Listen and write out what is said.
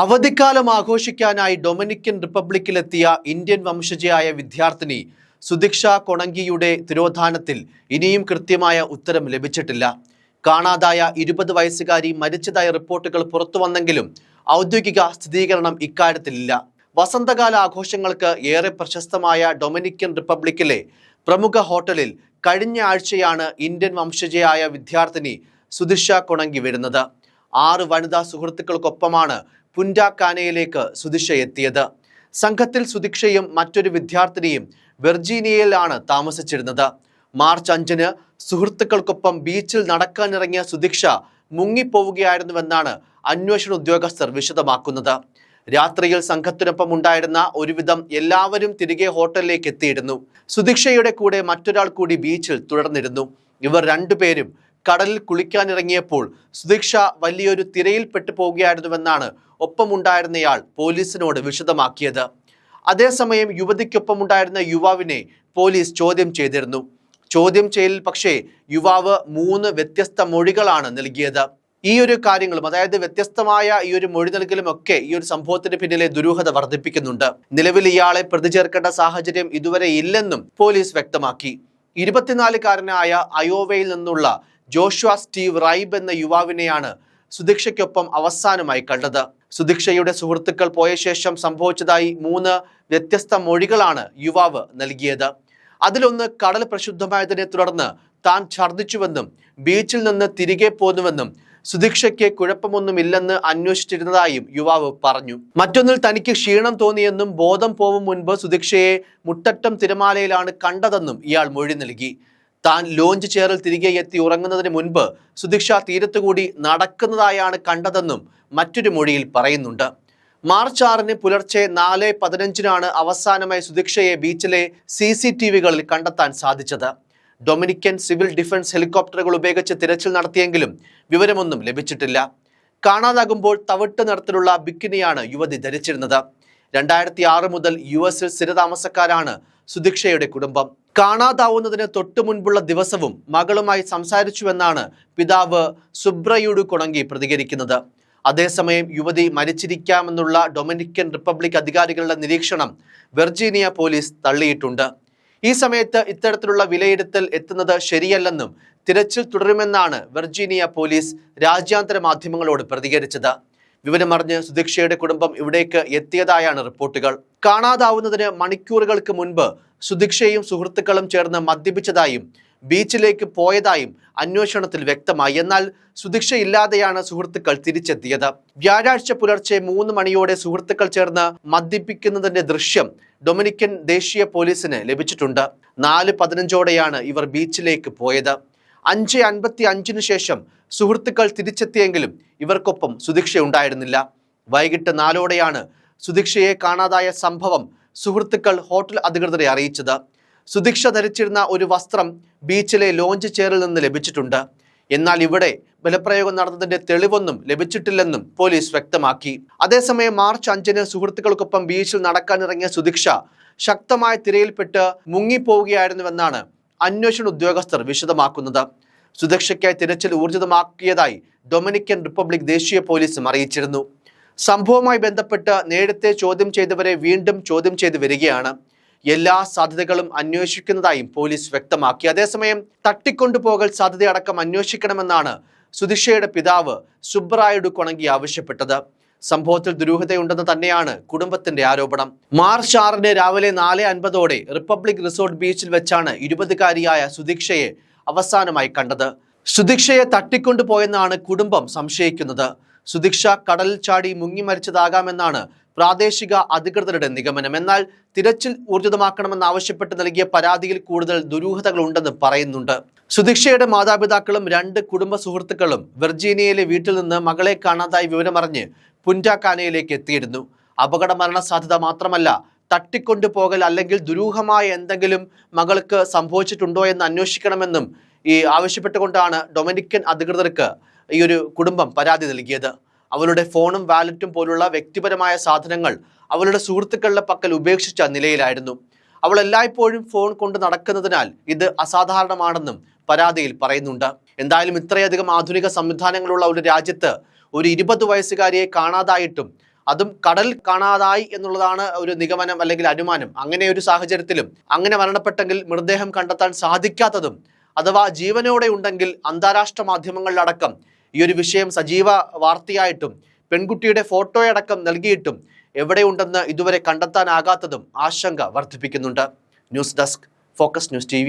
അവധിക്കാലം ആഘോഷിക്കാനായി Dominican റിപ്പബ്ലിക്കിലെത്തിയ Indian വംശജയായ വിദ്യാർത്ഥിനി സുദീക്ഷ കൊണങ്കിയുടെ തിരോധാനത്തിൽ ഇനിയും കൃത്യമായ ഉത്തരം ലഭിച്ചിട്ടില്ല. കാണാതായ ഇരുപത് വയസ്സുകാരി മരിച്ചതായ റിപ്പോർട്ടുകൾ പുറത്തു വന്നെങ്കിലും ഔദ്യോഗിക സ്ഥിരീകരണം ഇക്കാര്യത്തിലില്ല. വസന്തകാല ആഘോഷങ്ങൾക്ക് ഏറെ പ്രശസ്തമായ ഡൊമിനിക്കൻ റിപ്പബ്ലിക്കിലെ പ്രമുഖ ഹോട്ടലിൽ കഴിഞ്ഞ ആഴ്ചയാണ് ഇന്ത്യൻ വംശജയായ വിദ്യാർത്ഥിനി സുദിഷ കൊണങ്കി വരുന്നത്. ആറ് വനിതാ സുഹൃത്തുക്കൾക്കൊപ്പമാണ് പുൻഡാക്കാനയിലേക്ക് സുദിക്ഷ എത്തിയത്. സംഘത്തിൽ സുദിക്ഷയും മറ്റൊരു വിദ്യാർത്ഥിനിയും വെർജീനിയയിലാണ് താമസിച്ചിരുന്നത്. മാർച്ച് അഞ്ചിന് സുഹൃത്തുക്കൾക്കൊപ്പം ബീച്ചിൽ നടക്കാനിറങ്ങിയ സുദിക്ഷ മുങ്ങിപ്പോവുകയായിരുന്നുവെന്നാണ് അന്വേഷണ ഉദ്യോഗസ്ഥർ വിശദമാക്കുന്നത്. രാത്രിയിൽ സംഘത്തിനൊപ്പം ഉണ്ടായിരുന്ന ഒരുവിധം എല്ലാവരും തിരികെ ഹോട്ടലിലേക്ക് എത്തിയിരുന്നു. സുദിക്ഷയുടെ കൂടെ മറ്റൊരാൾ കൂടി ബീച്ചിൽ തുടർന്നിരുന്നു. ഇവർ രണ്ടുപേരും കടലിൽ കുളിക്കാനിറങ്ങിയപ്പോൾ സുദിക്ഷ വലിയൊരു തിരയിൽപ്പെട്ടു പോവുകയായിരുന്നുവെന്നാണ് ഒപ്പമുണ്ടായിരുന്നയാൾ പോലീസിനോട് വിശദമാക്കിയത്. അതേസമയം യുവതിക്കൊപ്പമുണ്ടായിരുന്ന യുവാവിനെ പോലീസ് ചോദ്യം ചെയ്തിരുന്നു. ചോദ്യം ചെയ്യലിൽ പക്ഷേ യുവാവ് മൂന്ന് വ്യത്യസ്ത മൊഴികളാണ് നൽകിയത്. ഈ ഒരു കാര്യങ്ങളും അതായത് വ്യത്യസ്തമായ ഈ ഒരു മൊഴി നൽകലും ഒക്കെ ഈ ഒരു സംഭവത്തിന് പിന്നിലെ ദുരൂഹത വർദ്ധിപ്പിക്കുന്നുണ്ട്. നിലവിൽ ഇയാളെ പ്രതി ചേർക്കേണ്ട സാഹചര്യം ഇതുവരെ ഇല്ലെന്നും പോലീസ് വ്യക്തമാക്കി. ഇരുപത്തിനാലുകാരനായ അയോവയിൽ നിന്നുള്ള ജോഷുവ സ്റ്റീവ് റൈബ് എന്ന യുവാവിനെയാണ് സുദീക്ഷയ്ക്കൊപ്പം അവസാനമായി കണ്ടത്. സുദീക്ഷയുടെ സുഹൃത്തുക്കൾ പോയ ശേഷം സംഭവിച്ചതായി മൂന്ന് വ്യത്യസ്ത മൊഴികളാണ് യുവാവ് നൽകിയത്. അതിലൊന്ന് കടൽ പ്രക്ഷുബ്ധമായതിനെ തുടർന്ന് താൻ ഛർദ്ദിച്ചുവെന്നും ബീച്ചിൽ നിന്ന് തിരികെ പോന്നുവെന്നും സുദീക്ഷയ്ക്ക് കുഴപ്പമൊന്നുമില്ലെന്ന് അന്വേഷിച്ചിരുന്നതായും യുവാവ് പറഞ്ഞു. മറ്റൊന്നിൽ തനിക്ക് ക്ഷീണം തോന്നിയെന്നും ബോധം പോവും മുൻപ് സുദീക്ഷയെ മുട്ടറ്റം തിരമാലയിലാണ് കണ്ടതെന്നും ഇയാൾ മൊഴി നൽകി. താൻ ലോഞ്ച് ചെയറിൽ തിരികെ എത്തി ഉറങ്ങുന്നതിന് മുൻപ് സുദീക്ഷ തീരത്തുകൂടി നടക്കുന്നതായാണ് കണ്ടതെന്നും മറ്റൊരു മൊഴിയിൽ പറയുന്നുണ്ട്. മാർച്ച് ആറിന് പുലർച്ചെ നാല് പതിനഞ്ചിനാണ് അവസാനമായി സുദീക്ഷയെ ബീച്ചിലെ സി സി ടി വികളിൽ കണ്ടെത്താൻ സാധിച്ചത്. ഡൊമിനിക്കൻ സിവിൽ ഡിഫൻസ് ഹെലികോപ്റ്ററുകൾ ഉപയോഗിച്ച് തിരച്ചിൽ നടത്തിയെങ്കിലും വിവരമൊന്നും ലഭിച്ചിട്ടില്ല. കാണാതാകുമ്പോൾ തവിട്ട് നിറത്തിലുള്ള ബിക്കിനിയാണ് യുവതി ധരിച്ചിരുന്നത്. രണ്ടായിരത്തി ആറ് മുതൽ യു എസിൽ സ്ഥിരതാമസക്കാരാണ് സുദീക്ഷയുടെ കുടുംബം. കാണാതാവുന്നതിന് തൊട്ടു മുൻപുള്ള ദിവസവും മകളുമായി സംസാരിച്ചുവെന്നാണ് പിതാവ് സുബ്രയുഡു കൊണങ്കി പ്രതികരിക്കുന്നത്. അതേസമയം യുവതി മരിച്ചിരിക്കാമെന്നുള്ള ഡൊമിനിക്കൻ റിപ്പബ്ലിക് അധികാരികളുടെ നിരീക്ഷണം വെർജീനിയ പോലീസ് തള്ളിയിട്ടുണ്ട്. ഈ സമയത്ത് ഇത്തരത്തിലുള്ള വിലയിരുത്തൽ എത്തുന്നത് ശരിയല്ലെന്നും തിരച്ചിൽ തുടരുമെന്നാണ് വെർജീനിയ പോലീസ് രാജ്യാന്തര മാധ്യമങ്ങളോട് പ്രതികരിച്ചത്. വിവരമറിഞ്ഞ് സുദീക്ഷയുടെ കുടുംബം ഇവിടേക്ക് എത്തിയതായാണ് റിപ്പോർട്ടുകൾ. കാണാതാവുന്നതിന് മണിക്കൂറുകൾക്ക് മുൻപ് സുദീക്ഷയും സുഹൃത്തുക്കളും ചേർന്ന് മദ്യപിച്ചതായും ബീച്ചിലേക്ക് പോയതായും അന്വേഷണത്തിൽ വ്യക്തമായി. എന്നാൽ സുദിക്ഷയില്ലാതെയാണ് സുഹൃത്തുക്കൾ തിരിച്ചെത്തിയത്. വ്യാഴാഴ്ച പുലർച്ചെ മൂന്ന് മണിയോടെ സുഹൃത്തുക്കൾ ചേർന്ന് മദ്യപിക്കുന്നതിന്റെ ദൃശ്യം ഡൊമിനിക്കൻ ദേശീയ പോലീസിന് ലഭിച്ചിട്ടുണ്ട്. നാല് പതിനഞ്ചോടെയാണ് ഇവർ ബീച്ചിലേക്ക് പോയത്. അഞ്ച് അൻപത്തി അഞ്ചിനു ശേഷം സുഹൃത്തുക്കൾ തിരിച്ചെത്തിയെങ്കിലും ഇവർക്കൊപ്പം സുദീക്ഷ ഉണ്ടായിരുന്നില്ല വൈകിട്ട് നാലോടെയാണ് സുദീക്ഷയെ കാണാതായ സംഭവം സുഹൃത്തുക്കൾ ഹോട്ടൽ അധികൃതരെ അറിയിച്ചത്. സുദീക്ഷ ധരിച്ചിരുന്ന ഒരു വസ്ത്രം ബീച്ചിലെ ലോഞ്ച് ചെയറിൽ നിന്ന് ലഭിച്ചിട്ടുണ്ട്. എന്നാൽ ഇവിടെ ബലപ്രയോഗം നടന്നതിന്റെ തെളിവൊന്നും ലഭിച്ചിട്ടില്ലെന്നും പോലീസ് വ്യക്തമാക്കി. അതേസമയം മാർച്ച് അഞ്ചിന് സുഹൃത്തുക്കൾക്കൊപ്പം ബീച്ചിൽ നടക്കാനിറങ്ങിയ സുദീക്ഷ ശക്തമായ തിരയിൽപ്പെട്ട് മുങ്ങിപ്പോവുകയായിരുന്നുവെന്നാണ് അന്വേഷണ ഉദ്യോഗസ്ഥർ വിശദമാക്കുന്നത്. സുരക്ഷയ്ക്കായി തിരച്ചിൽ ഊർജിതമാക്കിയതായി ഡൊമിനിക്കൻ റിപ്പബ്ലിക് ദേശീയ പോലീസും അറിയിച്ചിരുന്നു. സംഭവവുമായി ബന്ധപ്പെട്ട് നേരത്തെ ചോദ്യം ചെയ്തവരെ വീണ്ടും ചോദ്യം ചെയ്തു വരികയാണ്. എല്ലാ സാധ്യതകളും അന്വേഷിക്കുന്നതായും പോലീസ് വ്യക്തമാക്കി. അതേസമയം തട്ടിക്കൊണ്ടുപോകൽ സാധ്യതയടക്കം അന്വേഷിക്കണമെന്നാണ് സുധിഷയുടെ പിതാവ് സുബ്രായുഡു കൊണങ്കി ആവശ്യപ്പെട്ടത്. സംഭവത്തിൽ ദുരൂഹതയുണ്ടെന്ന് തന്നെയാണ് കുടുംബത്തിന്റെ ആരോപണം. മാർച്ച് ആറിന് രാവിലെ നാല് അൻപതോടെ റിപ്പബ്ലിക് റിസോർട്ട് ബീച്ചിൽ വെച്ചാണ് ഇരുപതുകാരിയായ സുദീക്ഷയെ അവസാനമായി കണ്ടത്. സുദീക്ഷയെ തട്ടിക്കൊണ്ടുപോയെന്നാണ് കുടുംബം സംശയിക്കുന്നത്. സുദീക്ഷ കടലിൽ ചാടി മുങ്ങി മരിച്ചതാകാമെന്നാണ് പ്രാദേശിക അധികൃതരുടെ നിഗമനം. എന്നാൽ തിരച്ചിൽ ഊർജിതമാക്കണമെന്നാവശ്യപ്പെട്ട് നൽകിയ പരാതിയിൽ കൂടുതൽ ദുരൂഹതകളുണ്ടെന്ന് പറയുന്നുണ്ട്. സുദീക്ഷയുടെ മാതാപിതാക്കളും രണ്ട് കുടുംബ സുഹൃത്തുക്കളും വെർജീനിയയിലെ വീട്ടിൽ നിന്ന് മകളെ കാണാതായി വിവരമറിഞ്ഞ് പുന്റാക്കാനയിലേക്ക് എത്തിയിരുന്നു. അപകട മരണ സാധ്യത മാത്രമല്ല തട്ടിക്കൊണ്ടുപോകൽ അല്ലെങ്കിൽ ദുരൂഹമായ എന്തെങ്കിലും മകൾക്ക് സംഭവിച്ചിട്ടുണ്ടോ എന്ന് അന്വേഷിക്കണമെന്നും ഈ ആവശ്യപ്പെട്ടുകൊണ്ടാണ് ഡൊമിനിക്കൻ അധികൃതർക്ക് ഈ ഒരു കുടുംബം പരാതി നൽകിയത്. അവളുടെ ഫോണും വാലറ്റും പോലുള്ള വ്യക്തിപരമായ സാധനങ്ങൾ അവളുടെ സുഹൃത്തുക്കളുടെ പക്കൽ ഉപേക്ഷിച്ച നിലയിലായിരുന്നു. അവൾ എല്ലായ്പ്പോഴും ഫോൺ കൊണ്ട് നടക്കുന്നതിനാൽ ഇത് അസാധാരണമാണെന്നും പരാതിയിൽ പറയുന്നുണ്ട്. എന്തായാലും ഇത്രയധികം ആധുനിക സംവിധാനങ്ങളുള്ള ഒരു രാജ്യത്ത് ഒരു ഇരുപത് വയസ്സുകാരിയെ കാണാതായിട്ടും അതും കടൽ കാണാതായി എന്നുള്ളതാണ് ഒരു നിഗമനം അല്ലെങ്കിൽ അനുമാനം. അങ്ങനെ ഒരു സാഹചര്യത്തിലും അങ്ങനെ മരണപ്പെട്ടെങ്കിൽ മൃതദേഹം കണ്ടെത്താൻ സാധിക്കാത്തതും അഥവാ ജീവനോടെ ഉണ്ടെങ്കിൽ അന്താരാഷ്ട്ര മാധ്യമങ്ങളിലടക്കം ഈ ഒരു വിഷയം സജീവ വാർത്തയായിട്ടും പെൺകുട്ടിയുടെ ഫോട്ടോയടക്കം നൽകിയിട്ടും എവിടെയുണ്ടെന്ന് ഇതുവരെ കണ്ടെത്താനാകാത്തതും ആശങ്ക വർദ്ധിപ്പിക്കുന്നുണ്ട്. News desk focus news T